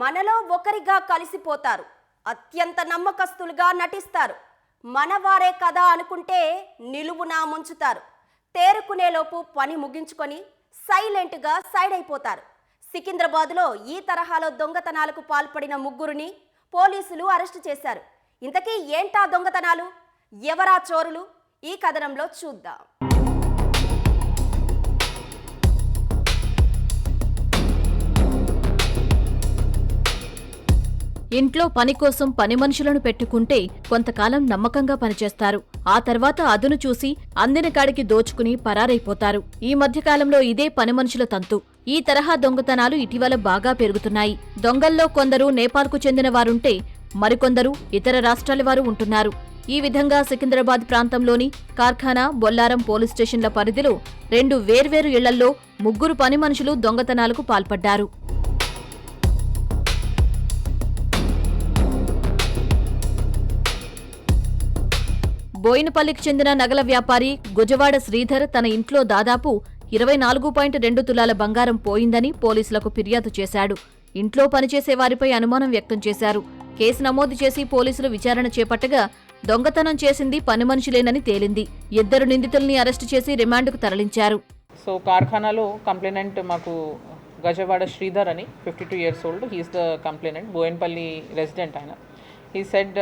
మనలో ఒకరిగా కలిసిపోతారు. అత్యంత నమ్మకస్తులుగా నటిస్తారు. మనవారే కదా అనుకుంటే నిలువునా ముంచుతారు. తేరుకునేలోపు పని ముగించుకొని సైలెంట్గా సైడ్ అయిపోతారు. సికింద్రాబాద్లో ఈ తరహాలో దొంగతనాలకు పాల్పడిన ముగ్గురిని పోలీసులు అరెస్టు చేశారు. ఇంతకీ ఏంటా దొంగతనాలు? ఎవరా చోరులు? ఈ కథనంలో చూద్దాం. ఇంట్లో పని కోసం పని మనుషులను పెట్టుకుంటే కొంతకాలం నమ్మకంగా పనిచేస్తారు. ఆ తర్వాత అదును చూసి అందిన కాడికి దోచుకుని పరారైపోతారు. ఈ మధ్యకాలంలో ఇదే పని మనుషుల తంతు. ఈ తరహా దొంగతనాలు ఇటీవల బాగా పెరుగుతున్నాయి. దొంగల్లో కొందరు నేపాల్కు చెందిన వారుంటే మరికొందరు ఇతర రాష్ట్రాల వారు ఉంటున్నారు. ఈ విధంగా సికింద్రాబాద్ ప్రాంతంలోని కార్ఖానా బొల్లారం పోలీస్ స్టేషన్ల పరిధిలో రెండు వేర్వేరు ఇళ్ళల్లో ముగ్గురు పని మనుషులు దొంగతనాలకు పాల్పడ్డారు. బోయినపల్లికి చెందిన నగల వ్యాపారి గుజవాడ శ్రీధర్ తన ఇంట్లో దాదాపు ఇరవై నాలుగు పాయింట్ రెండు తులాల బంగారం పోయిందని పోలీసులకు ఫిర్యాదు చేశాడు. ఇంట్లో పనిచేసే వారిపై అనుమానం వ్యక్తం చేశారు. కేసు నమోదు చేసి పోలీసులు విచారణ చేపట్టగా దొంగతనం చేసింది పని మనుషులేనని తేలింది. ఇద్దరు నిందితుల్ని అరెస్టు చేసి రిమాండ్కు తరలించారు. సో కార్ఖానాలో కంప్లైనెంట్ మాకు గజవాడ శ్రీధర్ అని fifty two years old. He's the complainant. Bowenpally resident ఆయన. He said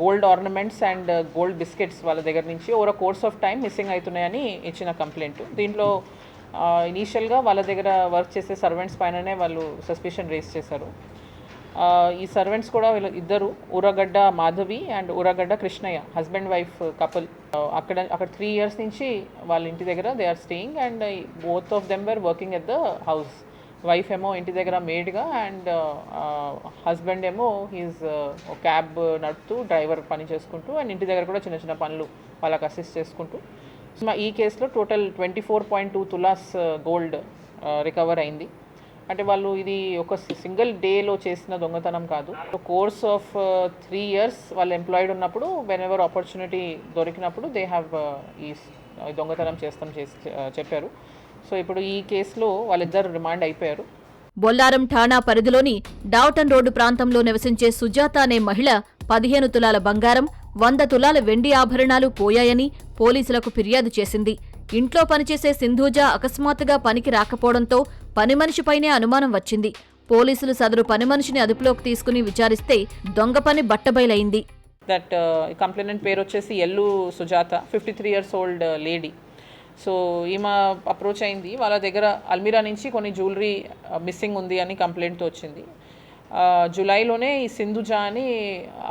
gold ornaments and gold biscuits వాళ్ళ దగ్గర నుంచి over course of time missing అవుతున్నాయని ఇచ్చిన కంప్లైంట్ దీంట్లో ఇనీషియల్గా వాళ్ళ దగ్గర వర్క్ చేసే సర్వెంట్స్ పైననే వాళ్ళు సస్పెషన్ రేస్ చేశారు. ఈ సర్వెంట్స్ కూడా వీళ్ళు ఇద్దరు Ooragadda Madhavi and Ooragadda Krishnaiah husband wife couple అక్కడ అక్కడ త్రీ ఇయర్స్ నుంచి వాళ్ళ ఇంటి దగ్గర they are staying and both of them wer working at the house wife ఏమో ఇంటి దగ్గర మేడ్గా అండ్ హస్బెండ్ ఏమో హీస్ క్యాబ్ uh, నడుపుతూ డ్రైవర్ పని చేసుకుంటూ అండ్ ఇంటి దగ్గర కూడా చిన్న చిన్న పనులు వాళ్ళకి అసిస్ట్ చేసుకుంటూ. సో మా ఈ కేసులో total twenty four point two tolas uh, gold recover uh, అయింది. అంటే వాళ్ళు ఇది ఒక సింగిల్ డేలో చేసిన దొంగతనం కాదు. కోర్స్ ఆఫ్ త్రీ ఇయర్స్ వాళ్ళు ఎంప్లాయిడ్ ఉన్నప్పుడు వెన్ ఎవర్ ఆపర్చునిటీ దొరికినప్పుడు దే హ్యావ్ ఈ దొంగతనం చేస్తాం చేసి చెప్పారు. సో ఇప్పుడు ఈ కేసులో వాళ్ళిద్దరు రిమాండ్ అయిపోయారు. బొల్లారం ఠాణా పరిధిలోని డావటన్ రోడ్డు ప్రాంతంలో నివసించే సుజాత అనే మహిళ పదిహేను తులాల బంగారం వంద తులాల వెండి ఆభరణాలు పోయాయని పోలీసులకు ఫిర్యాదు చేసింది. ఇంట్లో పనిచేసే సింధూజ అకస్మాత్తుగా పనికి రాకపోవడంతో పని మనిషిపైనే అనుమానం వచ్చింది. పోలీసులు సదరు పని మనిషిని అదుపులోకి తీసుకుని విచారిస్తే దొంగ పని బట్టబయలైంది. దట్ కంప్లైనెంట్ పేరు వచ్చేసి Ellu Sujatha fifty three years old lady so ఈమె అప్రోచ్ అయింది. వాళ్ళ దగ్గర అల్మిరా నుంచి కొన్ని జ్యువెలరీ మిస్సింగ్ uh, ఉంది అని కంప్లైంట్తో వచ్చింది. జూలైలోనే ఈ సింధుజా అని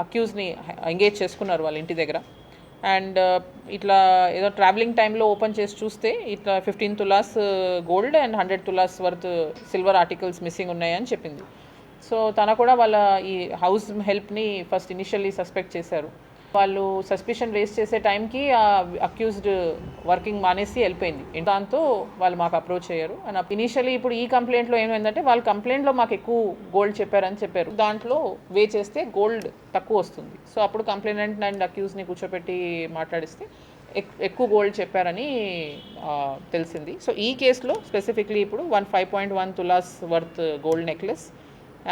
అక్యూజ్ని ఎంగేజ్ చేసుకున్నారు వాళ్ళ ఇంటి దగ్గర. అండ్ uh, ఇట్లా ఏదో ట్రావెలింగ్ టైంలో ఓపెన్ చేసి చూస్తే ఇట్లా fifteen tolas gold and hundred tolas worth silver articles missing ఉన్నాయని చెప్పింది. సో తన కూడా వాళ్ళ ఈ హౌస్ హెల్ప్ని ఫస్ట్ ఇనిషియల్లీ సస్పెక్ట్ చేశారు. వాళ్ళు సస్పిషన్ రేస్ చేసే టైంకి ఆ అక్యూజ్డ్ వర్కింగ్ మానేసి వెళ్ళిపోయింది. దాంతో వాళ్ళు మాకు అప్రోచ్ అయ్యారు. అండ్ ఇనీషియలీ ఇప్పుడు ఈ కంప్లైంట్లో ఏమైందంటే వాళ్ళ కంప్లైంట్లో మాకు ఎక్కువ గోల్డ్ చెప్పారని చెప్పారు. దాంట్లో వే చేస్తే గోల్డ్ తక్కువ వస్తుంది. సో అప్పుడు కంప్లైంట్ అండ్ అక్యూజ్ని కూర్చోపెట్టి మాట్లాడిస్తే ఎక్- ఎక్కువ గోల్డ్ చెప్పారని తెలిసింది. సో ఈ కేసులో స్పెసిఫిక్లీ ఇప్పుడు one five point one tolas worth gold necklace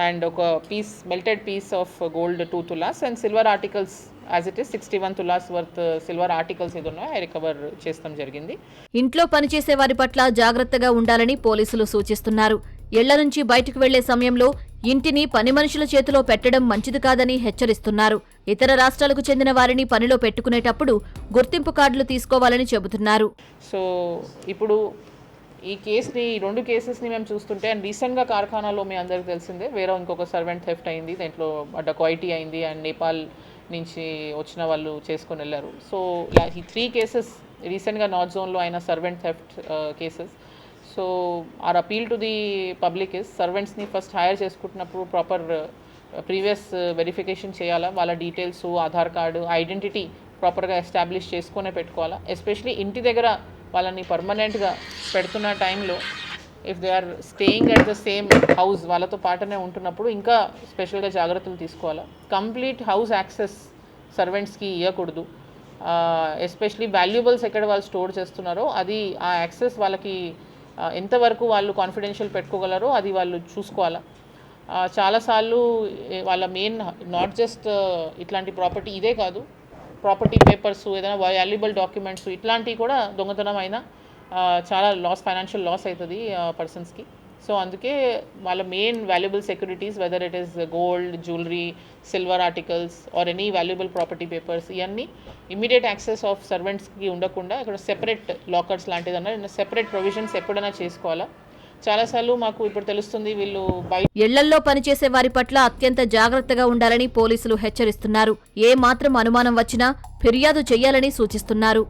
and ఒక piece melted piece of gold two tolas and silver articles as it is sixty one tolas worth silver articles ఏది ఉన్నాయో. Recover చేస్తాం జరిగింది. ఇంట్లో పనిచేసే వారి పట్ల జాగ్రత్తగా ఉండాలని పోలీసులు సూచిస్తున్నారు. ఇళ్ళ నుంచి బయటకు వెళ్ళే సమయంలో ఇంటిని పని మనుషుల చేతిలో పెట్టడం మంచిది కాదని హెచ్చరిస్తున్నారు. ఇతర రాష్ట్రాలకు చెందిన వారిని పనిలో పెట్టుకునేటప్పుడు గుర్తింపు కార్డులు తీసుకోవాలని చెబుతున్నారు. సో ఇప్పుడు ఈ కేసుని ఈ రెండు కేసెస్ని మేము చూస్తుంటే అండ్ రీసెంట్గా కార్ఖానాలో మీ అందరికి తెలిసిందే వేరే ఇంకొక సర్వెంట్ థెఫ్ట్ అయింది దాంట్లో డకాయిటీ అయింది అండ్ నేపాల్ నుంచి వచ్చిన వాళ్ళు చేసుకొని వెళ్ళారు. సో ఈ త్రీ కేసెస్ రీసెంట్గా నార్త్ జోన్లో అయిన servant theft cases. So our appeal to the public is సర్వెంట్స్ని first hire చేసుకుంటున్నప్పుడు ప్రాపర్ ప్రీవియస్ వెరిఫికేషన్ చేయాలా? వాళ్ళ డీటెయిల్స్ ఆధార్ కార్డు ఐడెంటిటీ ప్రాపర్గా ఎస్టాబ్లిష్ చేసుకునే పెట్టుకోవాలా? ఎస్పెషలీ ఇంటి దగ్గర వాళ్ళని పర్మనెంట్గా పెడుతున్న టైంలో if they are staying at the same house వాళ్ళతో పాటనే ఉంటున్నప్పుడు ఇంకా స్పెషల్గా జాగ్రత్తలు తీసుకోవాలి. కంప్లీట్ హౌస్ యాక్సెస్ సర్వెంట్స్కి ఇవ్వకూడదు ఎస్పెషలీ వాల్యుబుల్స్ ఎక్కడ వాళ్ళు స్టోర్ చేస్తున్నారో అది ఆ యాక్సెస్ వాళ్ళకి ఎంతవరకు వాళ్ళు కాన్ఫిడెన్షియల్ పెట్టుకోగలరో అది వాళ్ళు చూసుకోవాలా. చాలాసార్లు వాళ్ళ మెయిన్ నాట్ జస్ట్ ఇట్లాంటి ప్రాపర్టీ ఇదే కాదు. ప్రాపర్టీ పేపర్స్ ఏదైనా వాల్యుబుల్ డాక్యుమెంట్స్ ఇట్లాంటివి కూడా దొంగతనం అయినా చాలా లాస్ ఫైనాన్షియల్ లాస్ అవుతుంది పర్సన్స్కి సో అందుకే వాళ్ళ main valuable securities whether it is gold jewellery silver articles or any valuable property papers ఇవన్నీ ఇమీడియట్ యాక్సెస్ ఆఫ్ సర్వెంట్స్కి ఉండకుండా ఇక్కడ సెపరేట్ లాకర్స్ లాంటిదన్నా సెపరేట్ ప్రొవిజన్స్ ఎప్పుడైనా చేసుకోవాలా? చాలాసార్లు మాకు ఇప్పుడు తెలుస్తుంది వీళ్ళు ఇళ్ళల్లో పనిచేసే వారి పట్ల అత్యంత జాగ్రత్తగా ఉండాలని పోలీసులు హెచ్చరిస్తున్నారు. ఏ మాత్రం అనుమానం వచ్చినా ఫిర్యాదు చేయాలని సూచిస్తున్నారు.